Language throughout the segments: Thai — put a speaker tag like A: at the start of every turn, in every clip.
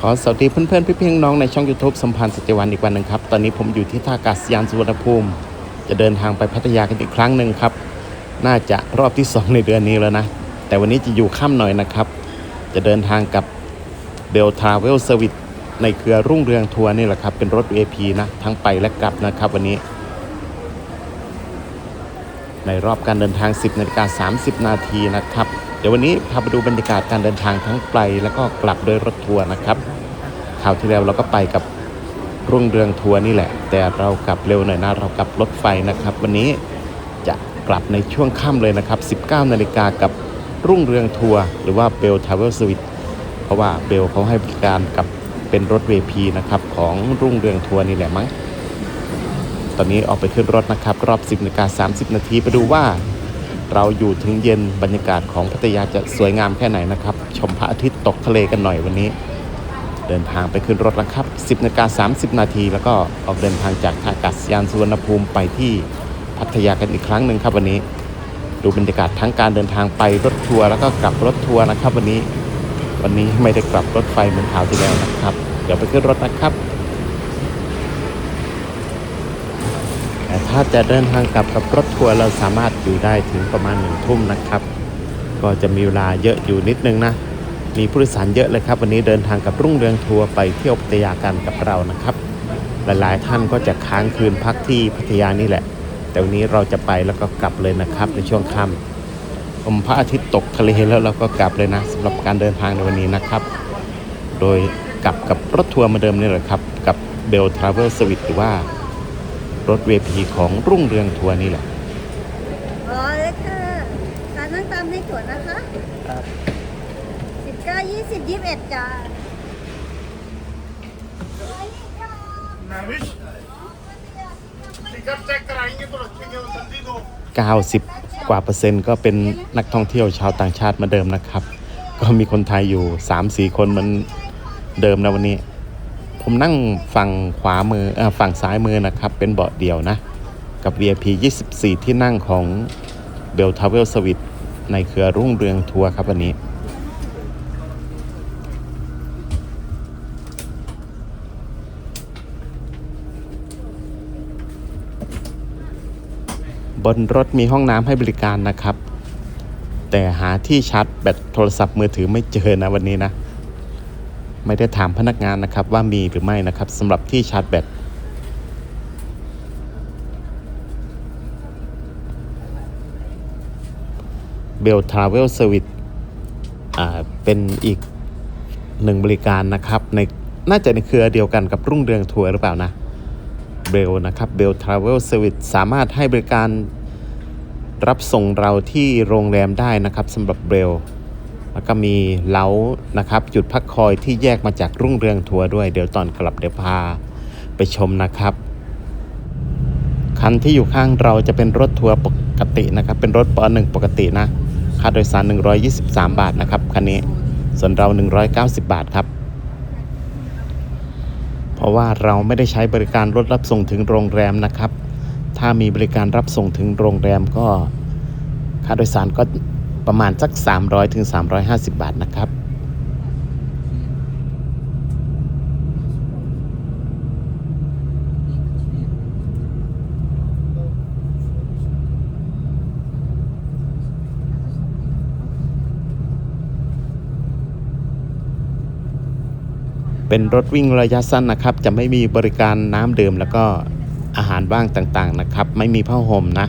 A: ขอสวัสดีเพื่อนๆ พี่เพียงน้องในช่อง YouTube สัมพันธ์สจวันอีกวันหนึ่งครับ ตอนนี้ผมอยู่ที่ท่าอากาศยานสุวรรณภูมิ จะเดินทางไปพัทยากันอีกครั้งหนึ่งครับ น่าจะรอบที่ 2 ในเดือนนี้แล้วนะ แต่วันนี้จะอยู่ค่ำหน่อยนะครับ จะเดินทางกับเบลทราเวลเซอร์วิสในเครือรุ่งเรืองทัวร์นี่แหละครับ เป็นรถ VIP นะทั้งไปและกลับนะครับวันนี้ ในรอบการเดินทาง 10นาฬิกา30 นาทีนะครับ เดี๋ยววันนี้พาไปดูบรรยากาศการเดินทางทั้งไป แล้วก็กลับโดยรถทัวร์นะครับคราวที่แล้วเราก็ไปกับรุ่งเรืองทัวร์นี่แหละ แต่เรากลับเร็วหน่อยนะเรากลับรถไฟนะครับ วันนี้จะกลับในช่วงค่ำเลยนะครับ 19 นาฬิกากับรุ่งเรืองทัวร์หรือว่าเบลทาวเวลสวิตเพราะว่าเบลเขาให้บริการกับเป็นรถ VIP นะครับของรุ่งเรืองทัวร์นี่แหละมั้งตอนนี้ออกไปขึ้นรถนะครับ รอบ 10นาฬิกา30 นาทีไปดูว่า เราอยู่ถึงเย็นบรรยากาศของพัทยาจะสวยงามแค่ไหนนะครับ ชมพระอาทิตย์ตกทะเลกันหน่อยวันนี้ เดินทางไปขึ้นรถแล้วครับ 10นาฬิกา30 นาที แล้วก็ออกเดินทางจากท่าอากาศยานสุวรรณภูมิไปที่พัทยากันอีกครั้งหนึ่งครับวันนี้ ดูบรรยากาศทั้งการเดินทางไปรถทัวร์แล้วก็กลับรถทัวร์นะครับวันนี้ วันนี้ไม่ได้กลับรถไฟเหมือนคราวที่แล้วนะครับ เดี๋ยวไปขึ้นรถนะครับ แต่ ถ้าจะเดินทางกลับกับรถทัวร์เราสามารถอยู่ได้ถึงประมาณหนึ่งทุ่มนะครับ ก็จะมีเวลาเยอะอยู่นิดนึงนะ มีผู้โดยสารเยอะเลยครับ วันนี้เดินทางกับรุ่งเรืองทัวร์ไปเที่ยวพัทยากันกับเรานะครับ หลายๆท่านก็จะค้างคืนพักที่พัทยานี่แหละ แต่วันนี้เราจะไปแล้วก็กลับเลยนะครับในช่วงค่ำชมพระอาทิตย์ตกทะเลแล้วเราก็กลับเลยนะสำหรับการเดินทางในวันนี้นะครับ โดยกลับกับรถทัวร์มาเดิมนี่แหละครับกับเบลทราเวลสวิตหรือว่า รถเวทีของรุ่งเรืองทัวร์นี่แหละ
B: อ๋อเลยค่ะการนั่งตามให้ตั๋วนะคะสิบเก้ายี่สิบยี่สิบเอ็ดจ้า
C: नाविश ticket check कराएंगे तो रखेंगे वो जल्दी दो
A: 90 กว่าเปอร์เซ็นต์ก็เป็นนักท่องเที่ยวชาวต่างชาติเหมาเดิมนะครับ ก็มีคนไทยอยู่ 3-4 คนเหมันเดิมนะวันนี้ ผมนั่งฝั่งขวามือเออฝั่งซ้ายมือนะครับ เป็นเบาะเดียวนะ กับ VIP 24 ที่นั่งของเบลทาวเวลสวิตในเครือรุ่งเรืองทัวร์ครับวันนี้ บนรถมีห้องน้ำให้บริการนะครับ แต่หาที่ชาร์จแบตโทรศัพท์มือถือไม่เจอนะวันนี้นะ ไม่ได้ถามพนักงานนะครับว่ามีหรือไม่นะครับสำหรับที่ชาร์จแบตเบลทราเวลเซอร์วิสเป็นอีกหนึ่งบริการนะครับในน่าจะในเครือเดียวกันกับรุ่งเรืองทัวร์หรือเปล่านะเบลนะครับเบลทราเวลเซอร์วิสสามารถให้บริการรับส่งเราที่โรงแรมได้นะครับสำหรับเบล แล้วก็มีเล้านะครับ จุดพักคอยที่แยกมาจากรุ่งเรืองทัวร์ด้วย เดี๋ยวตอนกลับเดี๋ยวพาไปชมนะครับ คันที่อยู่ข้างเราจะเป็นรถทัวร์ปกตินะครับ เป็นรถปหนึ่งปกตินะ ค่าโดยสาร 123 บาทนะครับคันนี้ ส่วนเรา 190 บาทครับ เพราะว่าเราไม่ได้ใช้บริการรถรับส่งถึงโรงแรมนะครับ ถ้ามีบริการรับส่งถึงโรงแรมก็ค่าโดยสารก็ ประมาณสัก 300ถึง350 บาทนะครับเป็นรถวิ่งระยะสั้นนะครับ จะไม่มีบริการน้ำดื่มแล้วก็อาหารว่างต่างๆนะครับ ไม่มีผ้าห่มนะ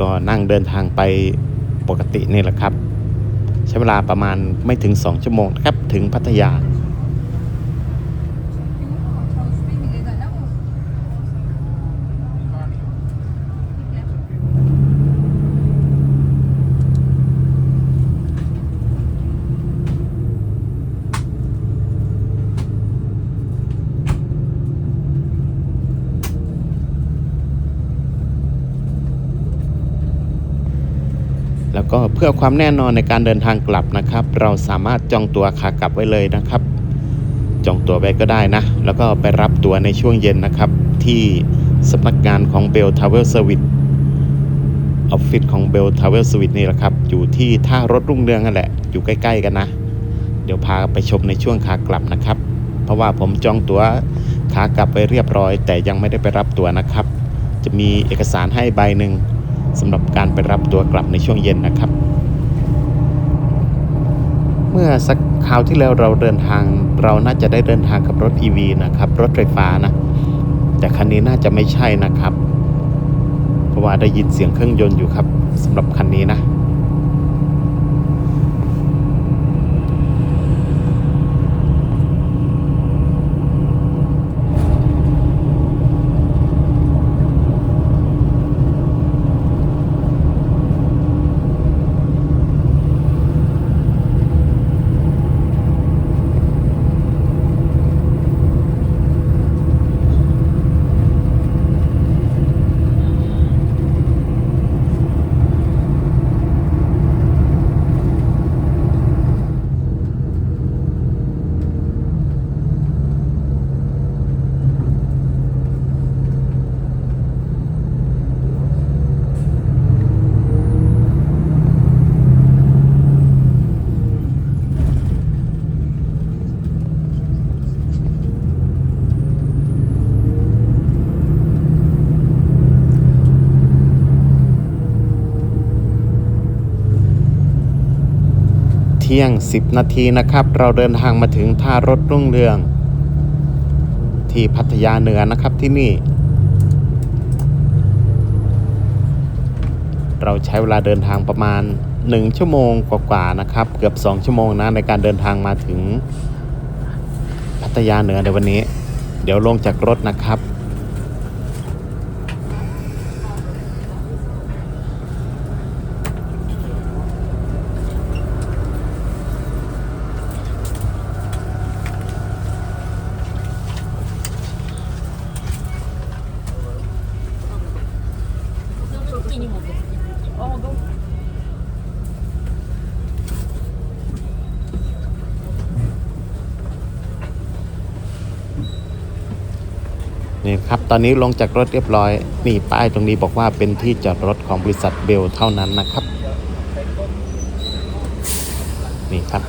A: ก็นั่งเดินทางไป ปกตินี่แหละครับ ใช้เวลาประมาณไม่ถึง 2 ชั่วโมงนะครับ ถึงพัทยา แล้ว ก็เพื่อความแน่นอนในการเดินทางกลับนะครับ เราสามารถจองตัวขากลับไว้เลยนะครับ จองตัวไว้ก็ได้นะ แล้วก็ไปรับตัวในช่วงเย็นนะครับ ที่สำนักงานของ Bell Travel Service ออฟฟิศของ Bell Travel Service นี่แหละครับ อยู่ที่ท่ารถรุ่งเรืองนั่นแหละ อยู่ใกล้ ๆ กันนะ เดี๋ยวพาไปชมในช่วงขากลับนะครับ เพราะว่าผมจองตั๋วขากลับไปเรียบร้อย แต่ยังไม่ได้ไปรับตั๋วนะครับ จะมีเอกสารให้ใบหนึ่ง สำหรับการไปรับตัวกลับในช่วงเย็นนะครับ เมื่อสักคราวที่แล้วเราเดินทาง เราน่าจะได้เดินทางกับรถ EV นะครับรถไฟฟ้านะ แต่คันนี้น่าจะไม่ใช่นะครับ เพราะว่าได้ยินเสียงเครื่องยนต์อยู่ครับสำหรับคันนี้นะ เที่ยง 10 นาทีนะครับ เราเดินทางมาถึงท่ารถรุ่งเรือง ที่พัทยาเหนือนะครับที่นี่ เราใช้เวลาเดินทางประมาณ 1 ชั่วโมงกว่าๆนะครับ เกือบ 2 ชั่วโมงนะในการเดินทางมาถึงพัทยาเหนือในวันนี้ เดี๋ยวลงจากรถนะครับ นี่ครับตอนนี้ลงจากรถเรียบร้อย นี่ป้ายตรงนี้บอกว่าเป็นที่จอดรถของบริษัทเบลเท่านั้นนะครับ นี่ครับ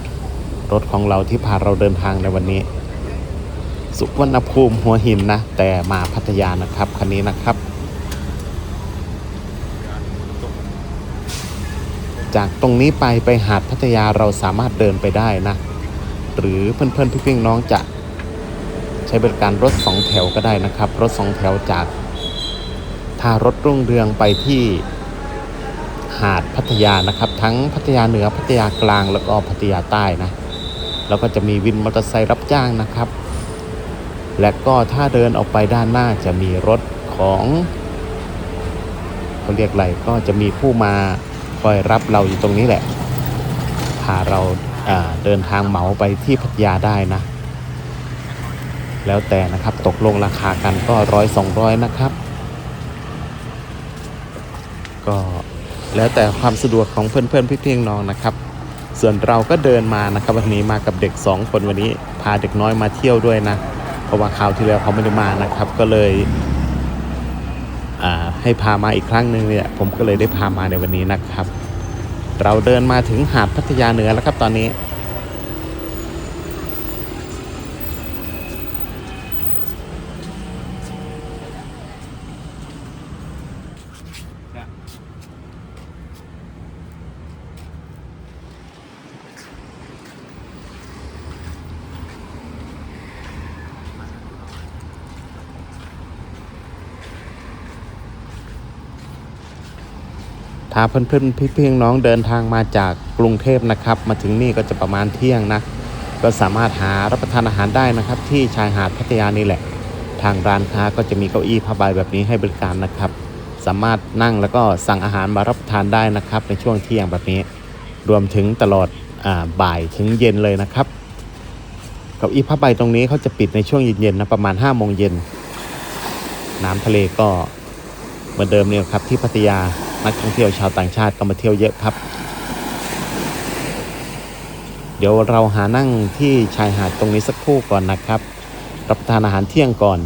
A: รถของเราที่พาเราเดินทางในวันนี้ สุวรรณภูมิหัวหินนะ แต่มาพัทยานะครับคันนี้นะครับ จากตรงนี้ไปไปหาดพัทยาเราสามารถเดินไปได้นะ หรือเพื่อนๆพี่ๆน้องจะใช้บริการรถสองแถวก็ได้นะครับ รถสองแถวจากท่ารถรุ่งเรืองไปที่หาดพัทยานะครับ ทั้งพัทยาเหนือพัทยากลางแล้วก็พัทยาใต้นะแล้วก็จะมีวินมอเตอร์ไซค์รับจ้างนะครับ และก็ถ้าเดินออกไปด้านหน้าจะมีรถของเขาเรียกอะไรก็จะมีผู้มา คอยรับเราอยู่ตรงนี้แหละ พาเราเดินทางเหมาไปที่พัทยาได้นะ แล้วแต่นะครับตกลงราคากันก็ร้อยสองร้อยนะครับ ก็แล้วแต่ความสะดวกของเพื่อนเพื่อนพี่เพียงน้องนะครับ ส่วนเราก็เดินมานะครับ วันนี้มากับเด็ก 2 คนวันนี้พาเด็กน้อยมาเที่ยวด้วยนะ เพราะว่าคราวที่แล้วเขาไม่ได้มานะครับ ก็เลย ให้พามาอีกครั้งหนึ่งเนี่ยผมก็เลยได้พามาในวันนี้นะครับ เราเดินมาถึงหาดพัทยาเหนือแล้วครับตอนนี้ ถ้าเพื่อนๆพี่พี่น้องเดินทางมาจากกรุงเทพนะครับ มาถึงนี่ก็จะประมาณเที่ยงนะก็สามารถหารับประทานอาหารได้นะครับ ที่ชายหาดพัทยานี่แหละ ทางร้านค้าก็จะมีเก้าอี้ผ้าใบแบบนี้ให้บริการนะครับ สามารถนั่งแล้วก็สั่งอาหารมารับประทานได้นะครับ ในช่วงเที่ยงแบบนี้ รวมถึงตลอดอาบ่ายถึงเย็นเลยนะครับเก้าอี้ผ้าใบตรงนี้เขาจะปิดในช่วงเย็นๆนะประมาณ5้าโมงเย็นน้ำทะเลก็เหมือนเดิมเนี่ยครับที่พัทยา นักท่องเที่ยวชาวต่างชาติก็มาเที่ยวเยอะครับ เดี๋ยวเราหานั่งที่ชายหาดตรงนี้สักครู่ก่อนนะครับรับประทานอาหารเที่ยงก่อน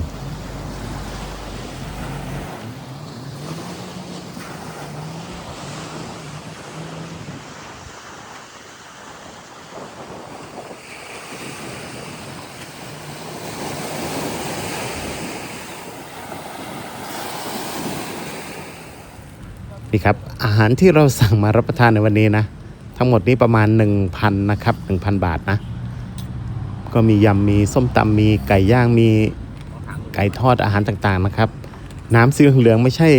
A: นี่ครับอาหารที่เราสั่งมารับประทานในวันนี้นะ ทั้งหมดนี้ประมาณ 1,000นะครับ1,000 บาทนะ ก็มียำมีส้มตำมีไก่ย่างมีไก่ทอดอาหารต่างๆนะครับ น้ำสีเหลืองๆไม่ใช่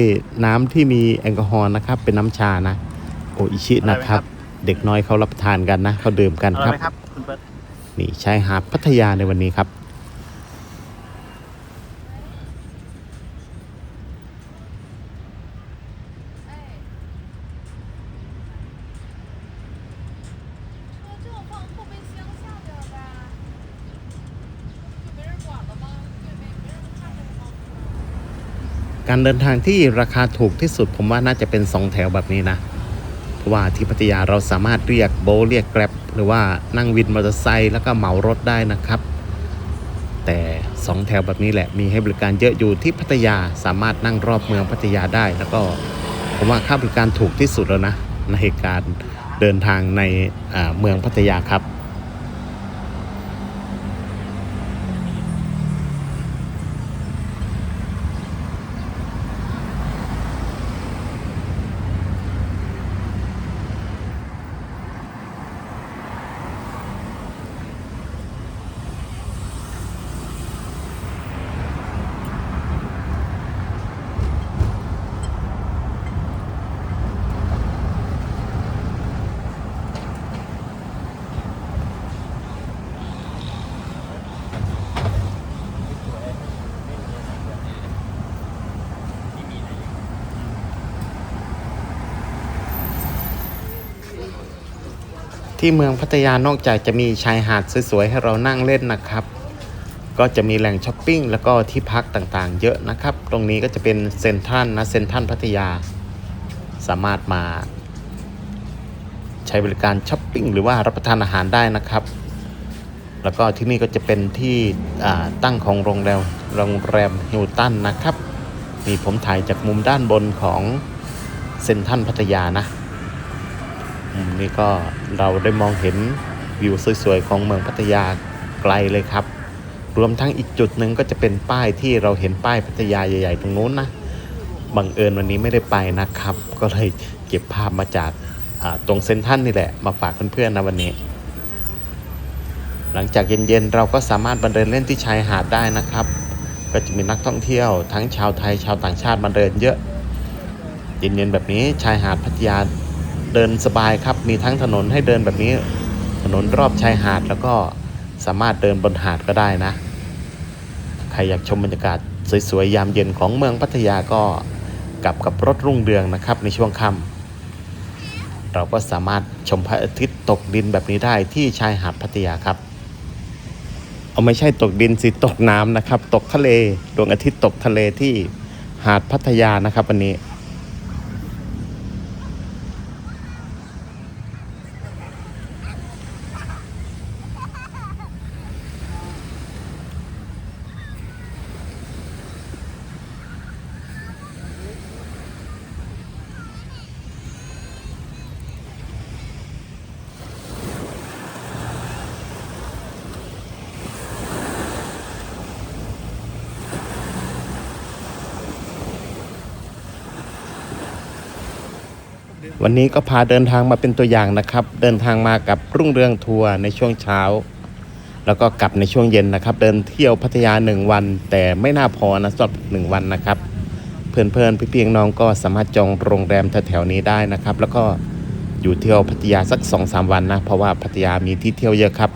A: น้ำที่มีแอลกอฮอล์นะครับ เป็นน้ำชานะ โออิชินะครับ เด็กน้อยเขารับประทานกันนะเขาดื่มกัน
D: อ
A: ค
D: ร่อย
A: รับ
D: ไหมครับคุณเปิ้ล
A: นี่ชายหาดพัทยาในวันนี้ครับ การเดินทางที่ราคาถูกที่สุด ผมว่าน่าจะเป็น 2 แถวแบบนี้นะ เพราะว่าที่พัทยาเราสามารถเรียกโบเรียกแกร็บหรือว่านั่งวินมอเตอร์ไซค์แล้วก็เหมารถได้นะครับ แต่ 2 แถวแบบนี้แหละมีให้บริการเยอะอยู่ที่พัทยาสามารถนั่งรอบเมืองพัทยาได้ แล้วก็ผมว่าค่าบริการถูกที่สุดแล้วนะในการเดินทางในเมืองพัทยาครับ ที่เมืองพัทยานอกจากจะมีชายหาดสวยๆให้เรานั่งเล่นนะครับ ก็จะมีแหล่งช้อปปิ้งแล้วก็ที่พักต่างๆ เยอะนะครับ ตรงนี้ก็จะเป็นเซ็นทรัลนะเซ็นทรัลพัทยา สามารถมา ใช้บริการช้อปปิ้งหรือว่ารับประทานอาหารได้นะครับ แล้วก็ที่นี่ก็จะเป็นที่ตั้งของโรงแรมโรงแรมฮิลตันนะครับนี่ผมถ่ายจากมุมด้านบนของเซ็นทรัลพัทยานะ นี้ก็เราได้มองเห็นวิวสวยๆของเมืองพัทยาไกลเลยครับ รวมทั้งอีกจุดหนึ่งก็จะเป็นป้ายที่เราเห็นป้ายพัทยาใหญ่ ๆ ตรงนู้นนะบังเอิญวันนี้ไม่ได้ไปนะครับ ก็เลยเก็บภาพมาจากตรงเซนทรันนี่แหละ มาฝากเพื่อนๆนะวันนี้ หลังจากเย็นๆ เราก็สามารถมาเดินเล่นที่ชายหาดได้นะครับ ก็จะมีนักท่องเที่ยวทั้งชาวไทยชาวต่างชาติมาเดินเยอะ เย็นๆแบบนี้ชายหาดพัทยา เดินสบายครับ มีทั้งถนนให้เดินแบบนี้ ถนนรอบชายหาดแล้วก็สามารถเดินบนหาดก็ได้นะ ใครอยากชมบรรยากาศสวยๆยามเย็นของเมืองพัทยาก็กลับกับรถรุ่งเรืองนะครับในช่วงค่ำเราก็สามารถชมพระอาทิตย์ตกดินแบบนี้ได้ที่ชายหาดพัทยาครับ เอาไม่ใช่ตกดินสิตกน้ำนะครับ ตกทะเลดวงอาทิตย์ตกทะเลที่หาดพัทยานะครับวันนี้ วันนี้ก็พาเดินทางมาเป็นตัวอย่างนะครับ เดินทางมากับรุ่งเรืองทัวร์ในช่วงเช้า แล้วก็กลับในช่วงเย็นนะครับ เดินเที่ยวพัทยาหนึ่งวัน แต่ไม่น่าพอนะสำหรับหนึ่งวันนะครับ เพื่อนๆพี่ๆน้องก็สามารถจองโรงแรมแถวๆนี้ได้นะครับ แล้วก็อยู่เที่ยวพัทยาสัก2อสวันนะ เพราะว่าพัทยามีที่เที่ยวเยอะครับ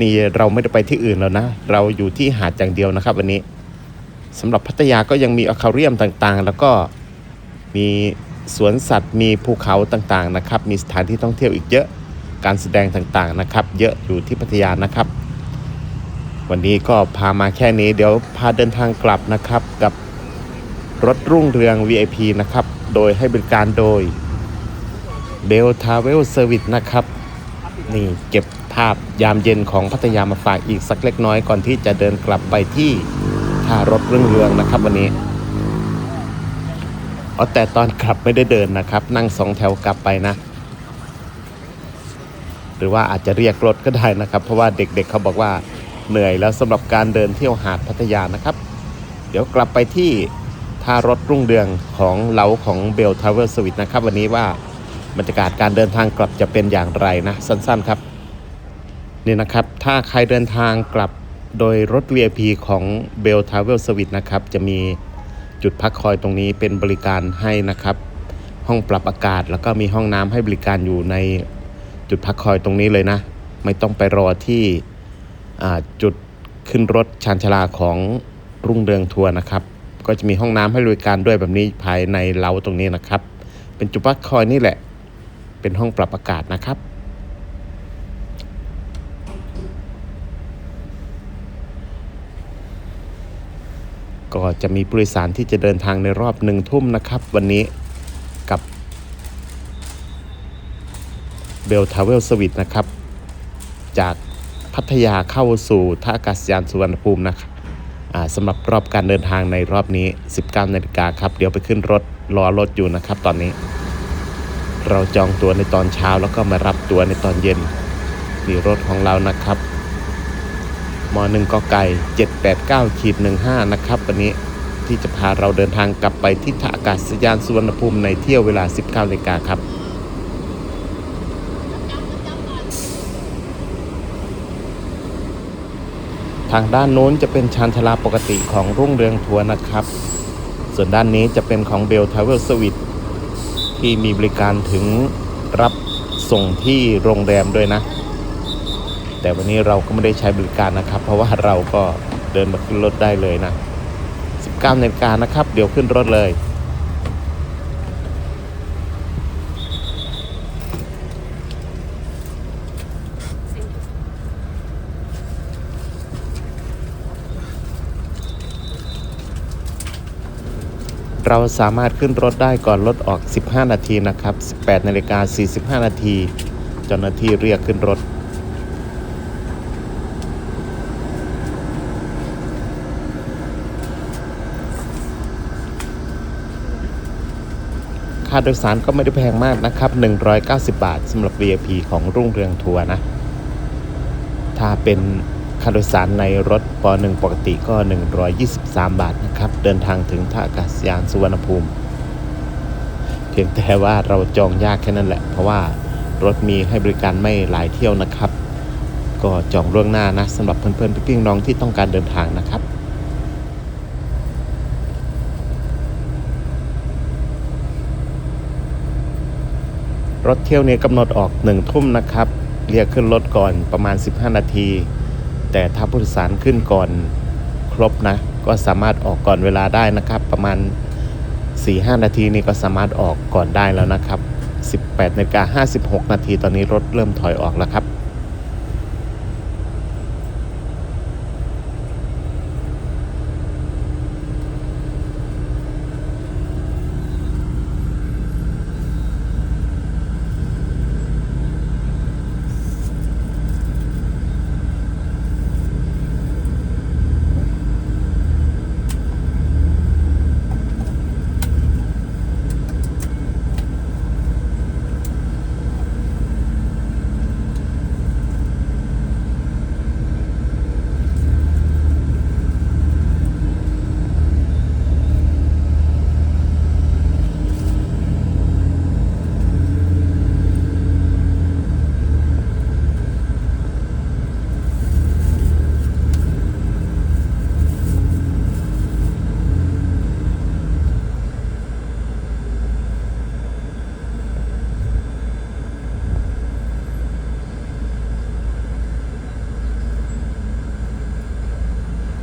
A: นี่เราไม่ได้ไปที่อื่นแล้วนะ เราอยู่ที่หาดอย่างเดียวนะครับ วันนี้สำหรับพัทยาก็ยังมีอควาเรียมต่างๆ แล้วก็มี สวนสัตว์มีภูเขาต่างๆนะครับ มีสถานที่ท่องเที่ยวอีกเยอะ การแสดงต่างๆนะครับ เยอะอยู่ที่พัทยานะครับ วันนี้ก็พามาแค่นี้ เดี๋ยวพาเดินทางกลับนะครับกับรถรุ่งเรือง VIP นะครับ โดยให้บริการโดย b e l t r a v e l Service นะครับ นี่เก็บภาพยามเย็นของพัทยามาฝากอีกสักเล็กน้อยก่อนที่จะเดินกลับไปที่ท่ารถรุ่งเรืองนะครับวันนี้ อ๋อแต่ตอนกลับไม่ได้เดินนะครับ นั่งสองแถวกลับไปนะ หรือว่าอาจจะเรียกรถก็ได้นะครับ เพราะว่าเด็กๆเเขาบอกว่าเหนื่อยแล้วสำหรับการเดินเที่ยวหาดพัทยานะครับ เดี๋ยวกลับไปที่ท่ารถรุ่งเรืองของเราของเบลทาวเวอร์สวิตนะครับ วันนี้ว่าบรรยากาศการเดินทางกลับจะเป็นอย่างไรนะ สั้นๆครับ นี่นะครับ ถ้าใครเดินทางกลับโดยรถ VIP ของเบลทาวเวอร์สวิตนะครับ จะมี จุดพักคอยตรงนี้เป็นบริการให้นะครับ ห้องปรับอากาศแล้วก็มีห้องน้ำให้บริการอยู่ในจุดพักคอยตรงนี้เลยนะ ไม่ต้องไปรอที่จุดขึ้นรถชานชลาของรุ่งเรืองทัวร์นะครับ ก็จะมีห้องน้ำให้บริการด้วยแบบนี้ภายในเล้าตรงนี้นะครับ เป็นจุดพักคอยนี่แหละ เป็นห้องปรับอากาศนะครับ ก็จะมีผู้โดยสารที่จะเดินทางในรอบหนึ่งทุ่มนะครับ วันนี้กับเบลทาวเวลสวิตนะครับ จากพัทยาเข้าสู่ท่าอากาศยานสุวรรณภูมินะครับสำหรับรอบการเดินทางในรอบนี้ 19นาฬิกาครับ เดี๋ยวไปขึ้นรถรอรถอยู่นะครับ ตอนนี้ เราจองตัวในตอนเช้าแล้วก็มารับตัวในตอนเย็นนี่รถของเรานะครับ ม1กไก่789ขีด15 นะครับ วันนี้ที่จะพาเราเดินทางกลับไปที่ท่าอากาศยานสุวรรณภูมิในเที่ยวเวลา 19นาฬิกาครับทางด้านโน้นจะเป็นชานชาลาปกติของรุ่งเรืองทัวร์นะครับ ส่วนด้านนี้จะเป็นของเบลทาวเวลสวิตที่มีบริการถึงรับส่งที่โรงแรมด้วยนะ แต่วันนี้เราก็ไม่ได้ใช้บริการนะครับ เพราะว่าเราก็เดินมาขึ้นรถได้เลยนะ 19นาฬิกานะครับ เดี๋ยวขึ้นรถเลย เราสามารถขึ้นรถได้ก่อนรถออก 15 นาทีนะครับ 18นาฬิกา45 นาทีเจ้าหน้าที่เรียกขึ้นรถ ค่าโดยสารก็ไม่ได้แพงมากนะครับ 190 บาทสำหรับ VIP ของรุ่งเรืองทัวร์นะ ถ้าเป็นค่าโดยสารในรถป .1 ปกติก็ 123 บาทนะครับ เดินทางถึงท่าอากาศยานสุวรรณภูมิ เพียงแต่ว่าเราจองยากแค่นั้นแหละ เพราะว่ารถมีให้บริการไม่หลายเที่ยวนะครับ ก็จองล่วงหน้านะสำหรับเพื่อนๆพี่ๆน้องที่ต้องการเดินทางนะครับ รถเที่ยวนี้กำหนดออกหนึ่งทุ่มนะครับ เรียกขึ้นรถก่อนประมาณ 15 นาที แต่ถ้าผู้โดยสารขึ้นก่อนครบนะ ก็สามารถออกก่อนเวลาได้นะครับ ประมาณ 4-5 นาทีนี่ก็สามารถออกก่อนได้แล้วนะครับ 18นาฬิกา56 นาทีตอนนี้รถเริ่มถอยออกแล้วครับ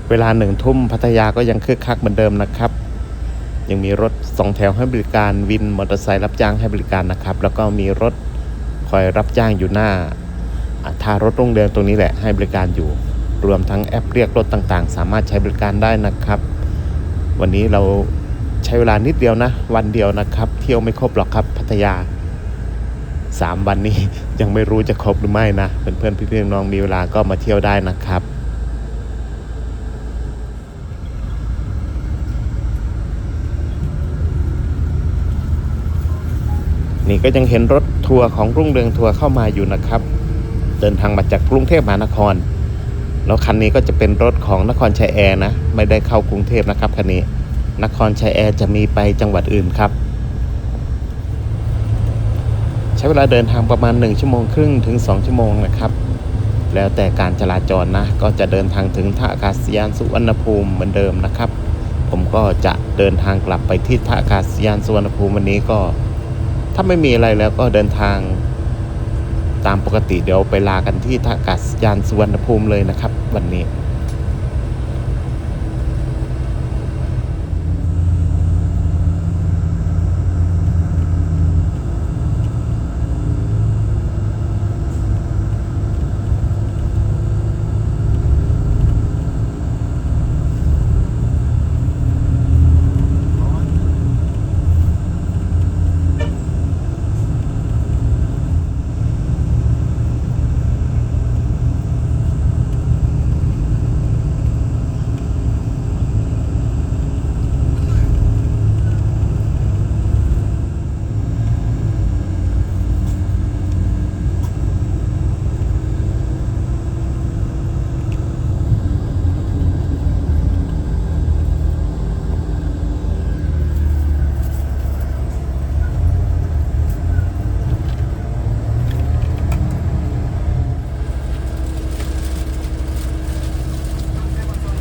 A: เวลาหนึ่งทุ่มพัทยาก็ยังคึกคักเหมือนเดิมนะครับ ยังมีรถสองแถวให้บริการวินมอเตอร์ไซค์รับจ้างให้บริการนะครับ แล้วก็มีรถคอยรับจ้างอยู่หน้าท่ารถโรงเรือนตรงนี้แหละให้บริการอยู่ รวมทั้งแอปเรียกรถต่างๆ สามารถใช้บริการได้นะครับ วันนี้เราใช้เวลานิดเดียวนะ วันเดียวนะครับ เที่ยวไม่ครบหรอกครับพัทยาสามวันนี้ยังไม่รู้จะครบหรือไม่นะเพื่อนๆพี่ๆน้องมีเวลาก็มาเที่ยวได้นะครับ นี่ก็ยังเห็นรถทัวร์ของรุ่งเรืองทัวร์เข้ามาอยู่นะครับ เดินทางมาจากกรุงเทพมหานคร แล้วคันนี้ก็จะเป็นรถของนครชัยแอร์นะ ไม่ได้เข้ากรุงเทพนะครับคันนี้ นครชัยแอร์จะมีไปจังหวัดอื่นครับ ใช้เวลาเดินทางประมาณ 1 ชั่วโมงครึ่งถึง 2 ชั่วโมงนะครับ แล้วแต่การจราจรนะ ก็จะเดินทางถึงท่าอากาศยานสุวรรณภูมิเหมือนเดิมนะครับ ผมก็จะเดินทางกลับไปที่ท่าอากาศยานสุวรรณภูมิวันนี้ก็ ถ้าไม่มีอะไรแล้วก็เดินทางตามปกติเดี๋ยวไปลากันที่ท่าอากาศยานสุวรรณภูมิเลยนะครับ วันนี้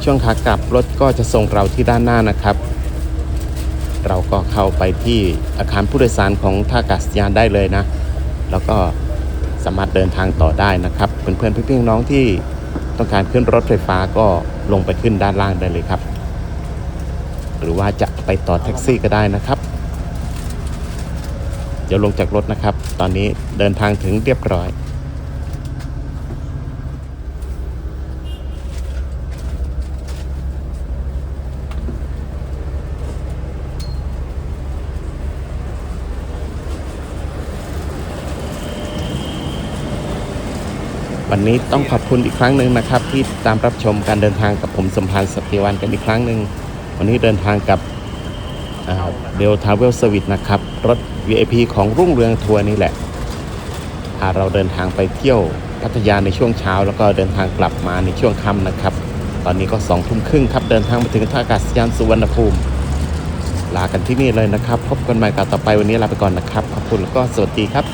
A: ช่วงขากลับรถก็จะส่งเราที่ด้านหน้านะครับ เราก็เข้าไปที่อาคารผู้โดยสารของท่าอากาศยานได้เลยนะ แล้วก็สามารถเดินทางต่อได้นะครับ เพื่อนๆพี่ๆน้องที่ต้องการขึ้นรถไฟฟ้าก็ลงไปขึ้นด้านล่างได้เลยครับ หรือว่าจะไปต่อแท็กซี่ก็ได้นะครับ เดี๋ยวลงจากรถนะครับ ตอนนี้เดินทางถึงเรียบร้อย วันนี้ต้องขอบคุณอีกครั้งหนึ่งนะครับ ที่ตามรับชมการเดินทางกับผมสมพานสติวันกันอีกครั้งหนึ่งวันนี้เดินทางกับเดลทาวเวลสวิตนะครับ รถ VIP ของรุ่งเรืองทัวร์นี่แหละ พาเราเดินทางไปเที่ยวพัทยาในช่วงเช้า แล้วก็เดินทางกลับมาในช่วงค่ำนะครับ ตอนนี้ก็สองทุ่มครึ่งครับ เดินทางมาถึงท่าอากาศยานสุวรรณภูมิ ลากันที่นี่เลยนะครับ พบกันใหม่กับต่อไปวันนี้ลาไปก่อนนะครับ ขอบคุณแล้วก็สวัสดีครับ